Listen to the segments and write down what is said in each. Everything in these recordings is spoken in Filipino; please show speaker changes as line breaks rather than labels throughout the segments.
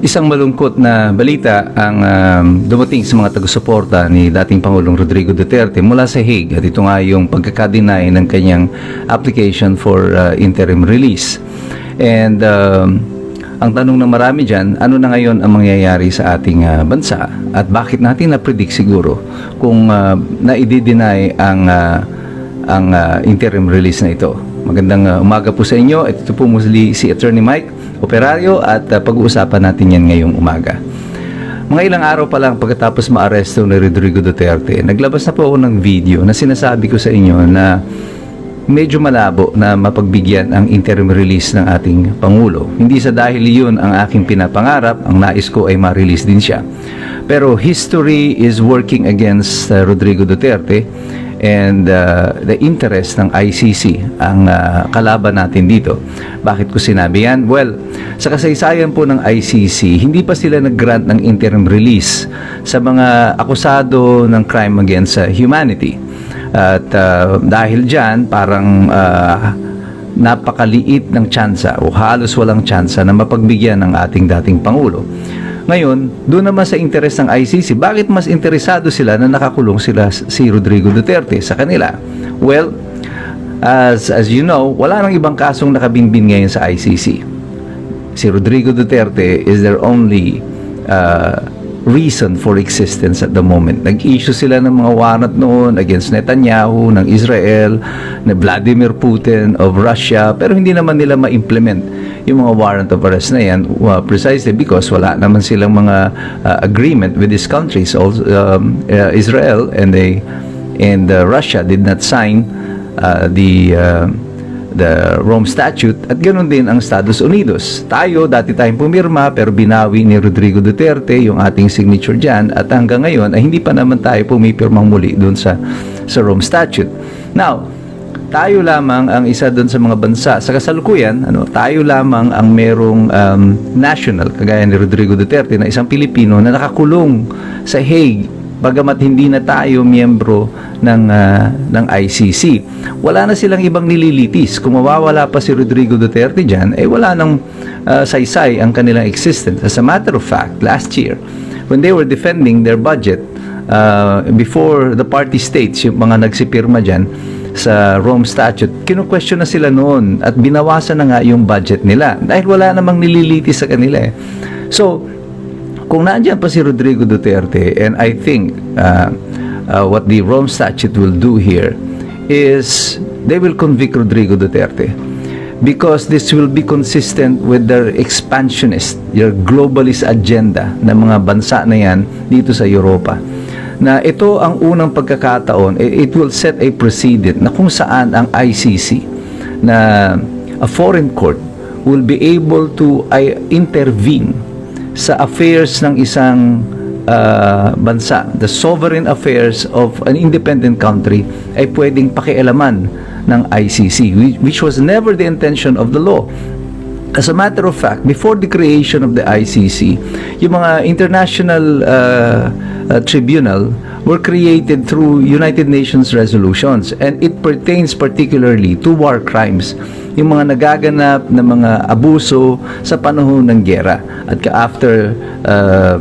Isang malungkot na balita ang um, dumating sa mga taga-suporta ni dating Pangulong Rodrigo Duterte mula sa Hague at ito nga yung pagkakadeny ng kanyang application for uh, interim release. And um, ang tanong ng marami dyan, ano na ngayon ang mangyayari sa ating uh, bansa at bakit natin na-predict siguro kung uh, na-i-deny ang, uh, ang uh, interim release na ito. Magandang uh, umaga po sa inyo. Ito po muli si Attorney Mike Operario at uh, pag-uusapan natin yan ngayong umaga. Mga ilang araw pa lang pagkatapos maaresto ni Rodrigo Duterte, naglabas na po ako ng video na sinasabi ko sa inyo na medyo malabo na mapagbigyan ang interim release ng ating Pangulo. Hindi sa dahil yun ang aking pinapangarap, ang nais ko ay ma-release din siya. Pero history is working against uh, Rodrigo Duterte and uh, the interest ng ICC ang uh, kalaban natin dito. Bakit ko sinabi yan? Well, sa kasaysayan po ng ICC, hindi pa sila nag-grant ng interim release sa mga akusado ng crime against uh, humanity. At uh, dahil dyan, parang uh, napakaliit ng tsansa o halos walang tsansa na mapagbigyan ng ating dating Pangulo. Ngayon, doon naman sa interes ng ICC, bakit mas interesado sila na nakakulong sila si Rodrigo Duterte sa kanila? Well, as, as you know, wala nang ibang kasong nakabinbin ngayon sa ICC. Si Rodrigo Duterte is their only uh, reason for existence at the moment. Nag-issue sila ng mga warrant noon against Netanyahu, ng Israel, na Vladimir Putin of Russia, pero hindi naman nila ma-implement yung mga warrant of arrest na yan uh, precisely because wala naman silang mga uh, agreement with these countries also um, uh, Israel and they and uh, Russia did not sign uh, the uh, the Rome Statute at ganoon din ang Estados Unidos. Tayo, dati tayong pumirma pero binawi ni Rodrigo Duterte yung ating signature dyan at hanggang ngayon ay hindi pa naman tayo pumipirmang muli doon sa, sa Rome Statute. Now, tayo lamang ang isa doon sa mga bansa sa kasalukuyan, ano, tayo lamang ang merong um, national, kagaya ni Rodrigo Duterte, na isang Pilipino na nakakulong sa Hague bagamat hindi na tayo miyembro ng uh, ng ICC. Wala na silang ibang nililitis. Kung mawawala pa si Rodrigo Duterte diyan, eh wala nang uh, saysay ang kanilang existence. As a matter of fact, last year when they were defending their budget uh, before the party states, yung mga nagsipirma diyan sa Rome Statute, kinu-question na sila noon at binawasan na nga yung budget nila dahil wala namang nililitis sa kanila eh. So, kung nandiyan pa si Rodrigo Duterte and I think uh, uh, what the Rome Statute will do here is they will convict Rodrigo Duterte because this will be consistent with their expansionist, your globalist agenda ng mga bansa na yan dito sa Europa. Na ito ang unang pagkakataon, eh, it will set a precedent na kung saan ang ICC na a foreign court will be able to intervene sa affairs ng isang uh, bansa, the sovereign affairs of an independent country ay pwedeng pakialaman ng ICC, which, was never the intention of the law. As a matter of fact, before the creation of the ICC, yung mga international uh, uh, tribunal were created through United Nations resolutions and it pertains particularly to war crimes yung mga nagaganap na mga abuso sa panahon ng gera at after uh,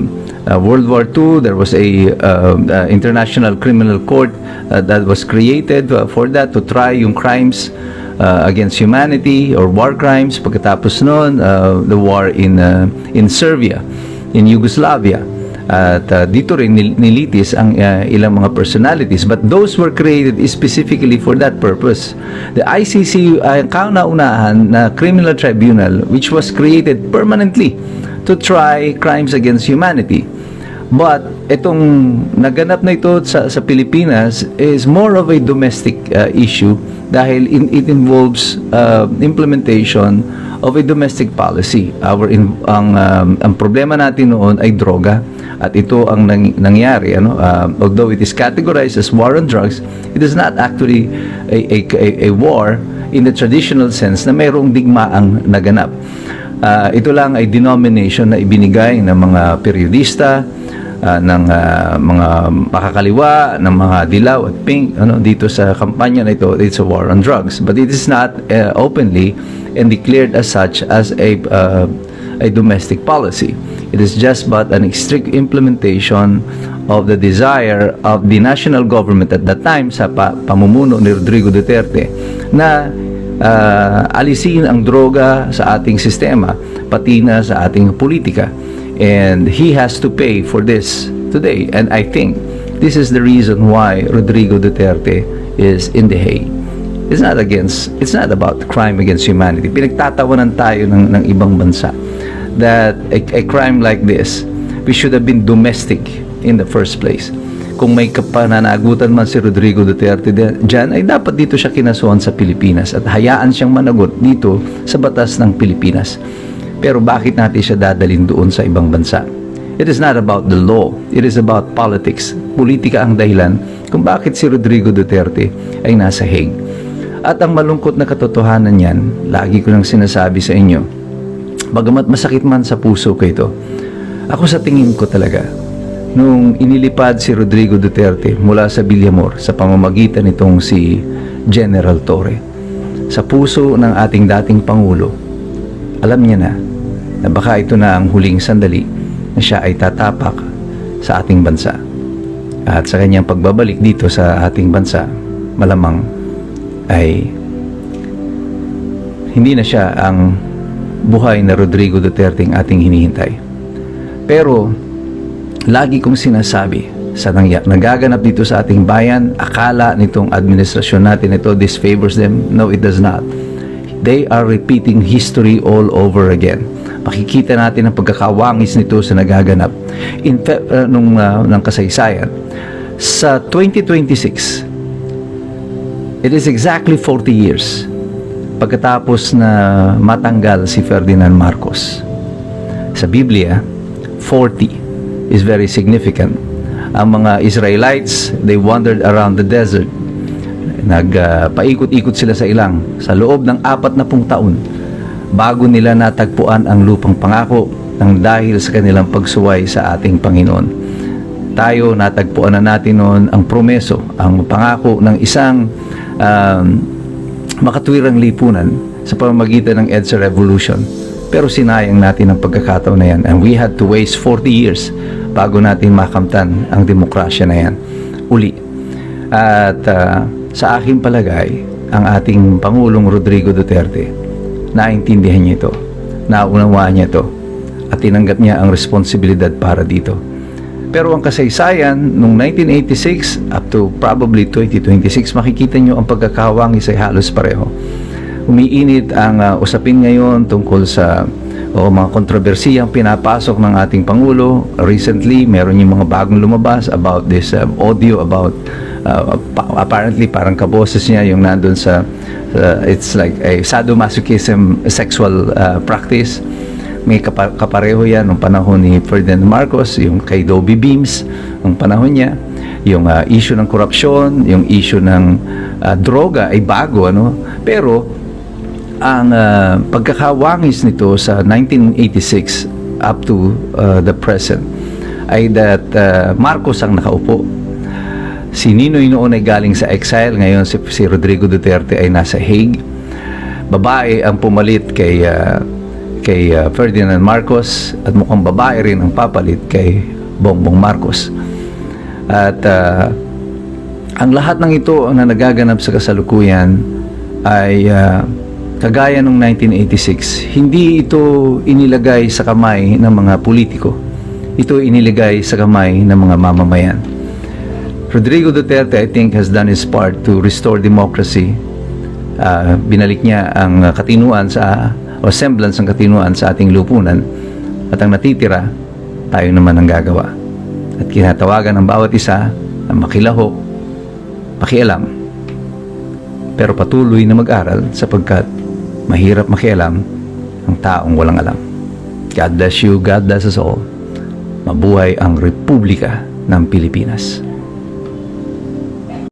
uh, World War II there was a uh, uh, international criminal court uh, that was created uh, for that to try yung crimes uh, against humanity or war crimes. Pagkatapos noon uh, the war in uh, in Serbia in Yugoslavia at uh, dito rin nil- nilitis ang uh, ilang mga personalities. But those were created specifically for that purpose. The ICC ay uh, kauna-unahan na criminal tribunal which was created permanently to try crimes against humanity. But itong naganap na ito sa, sa Pilipinas is more of a domestic uh, issue dahil in, it involves uh, implementation of a domestic policy. Our in, ang um, ang problema natin noon ay droga at ito ang nang, nangyari ano? Uh, although it is categorized as war on drugs it is not actually a, a, a, a war in the traditional sense na mayroong digmaang naganap. Uh, ito lang ay denomination na ibinigay ng mga periodista, uh, ng uh, mga makakaliwa, ng mga dilaw at pink ano dito sa kampanya na ito it's a war on drugs. But it is not uh, openly and declared as such as a uh, a domestic policy It is just but an strict implementation of the desire of the national government at that time sa pa- pamumuno ni Rodrigo Duterte na ah, alisin ang droga sa ating sistema, pati na sa ating politika. And he has to pay for this today. And I think this is the reason why Rodrigo Duterte is in the Hague. It's not against, it's not about crime against humanity. Pinagtatawanan tayo ng, ng ibang bansa that a, a crime like this, we should have been domestic in the first place. Kung may kapananagutan man si Rodrigo Duterte dyan, ay dapat dito siya kinasuhan sa Pilipinas at hayaan siyang managot dito sa batas ng Pilipinas. Pero bakit natin siya dadalhin doon sa ibang bansa? It is not about the law. It is about politics. Politika ang dahilan kung bakit si Rodrigo Duterte ay nasa Hague. At ang malungkot na katotohanan niyan, lagi ko nang sinasabi sa inyo, bagamat masakit man sa puso ko ito, ako sa tingin ko talaga, nung inilipad si Rodrigo Duterte mula sa Villamor sa pamamagitan nitong si General Torre, sa puso ng ating dating Pangulo, alam niya na na baka ito na ang huling sandali na siya ay tatapak sa ating bansa. At sa kanyang pagbabalik dito sa ating bansa, malamang ay hindi na siya ang buhay na Rodrigo Duterte ang ating hinihintay. Pero, lagi kong sinasabi sa nagaganap dito sa ating bayan, akala nitong administrasyon natin ito, this favors them. No, it does not. They are repeating history all over again. Makikita natin ang pagkakawangis nito sa nagaganap in uh, nung uh, ng kasaysayan. Sa 2026, it is exactly 40 years pagkatapos na matanggal si Ferdinand Marcos. Sa Biblia, 40 is very significant. Ang mga Israelites, they wandered around the desert. Nagpaikot-ikot sila sa ilang sa loob ng apat na pung taon bago nila natagpuan ang lupang pangako ng dahil sa kanilang pagsuway sa ating Panginoon. Tayo, natagpuan na natin noon ang promeso, ang pangako ng isang um, makatwirang lipunan sa pamamagitan ng EDSA Revolution. Pero sinayang natin ang pagkakataon na yan and we had to waste 40 years bago natin makamtan ang demokrasya na yan uli. At ah, sa aking palagay, ang ating Pangulong Rodrigo Duterte, naintindihan niya ito, naunawaan niya ito, at tinanggap niya ang responsibilidad para dito. Pero ang kasaysayan, nung 1986 up to probably 2026, makikita nyo ang pagkakawangis ay halos pareho. Umiinit ang ah, usapin ngayon tungkol sa o mga kontrobersiyang pinapasok ng ating Pangulo. Recently, meron yung mga bagong lumabas about this uh, audio about uh, pa- apparently parang kaboses niya yung nandun sa uh, it's like a sadomasochism sexual uh, practice may kapa- kapareho yan nung panahon ni Ferdinand Marcos, yung kay Dobie Beams, nung panahon niya, yung uh, issue ng korupsyon, yung issue ng uh, droga ay bago, ano? Pero, ang uh, pagkakawangis nito sa 1986 up to uh, the present ay that uh, Marcos ang nakaupo. Si Ninoy noon ay galing sa exile, ngayon si, si Rodrigo Duterte ay nasa Hague. Babae ang pumalit kay uh, kay uh, Ferdinand Marcos at mukhang babae rin ang papalit kay Bongbong Marcos. At uh, ang lahat ng ito na nagaganap sa kasalukuyan ay uh, kagaya ng 1986, hindi ito inilagay sa kamay ng mga politiko. Ito inilagay sa kamay ng mga mamamayan. Rodrigo Duterte, I think, has done his part to restore democracy. Uh, binalik niya ang katinuan sa o semblance ng katinuan sa ating lupunan at ang natitira tayo naman ang gagawa. At kinatawagan ng bawat isa na makilahok pakialam pero patuloy na mag-aral sapagkat mahirap makialam ang taong walang alam. God bless you, God bless us all. Mabuhay ang Republika ng Pilipinas